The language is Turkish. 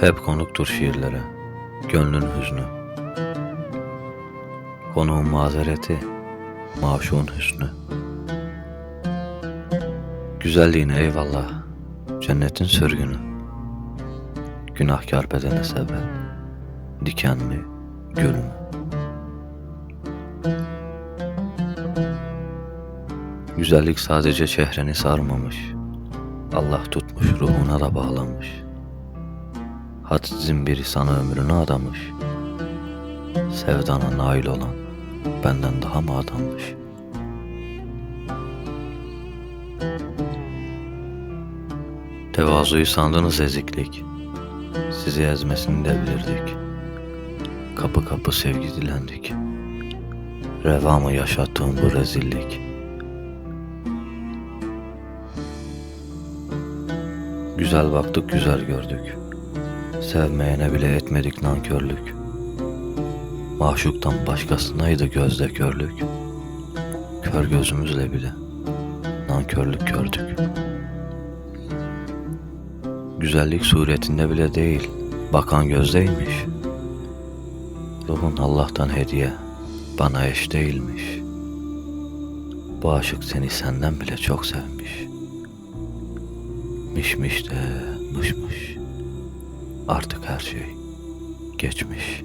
Hep konuktur şiirlere, gönlün hüznü. Konuğun mazereti, maşuğun hüsnü. Güzelliğine eyvallah, cennetin sürgünü. Günahkar bedene sebep, diken mi, gül mü? Güzellik sadece çehreni sarmamış, Allah tutmuş ruhuna da bağlamış. Hadsizin biri sana ömrünü adamış. Sevdana nail olan benden daha mı adanmış? Tevazuyu sandınız eziklik. Sizi ezmesini de bilirdik. Kapı kapı sevgi dilendik. Reva mı yaşattığım bu rezillik? Güzel baktık güzel gördük. Sevmeyene bile etmedik nankörlük. Maşuktan başkasınaydı gözde körlük. Kör gözümüzle bile nankörlük gördük. Güzellik suretinde bile değil, bakan gözdeymiş. Ruhun Allah'tan hediye, bana eş değilmiş. Bu aşık seni senden bile çok sevmiş. Mişmiş de mışmış. Artık her şey geçmiş.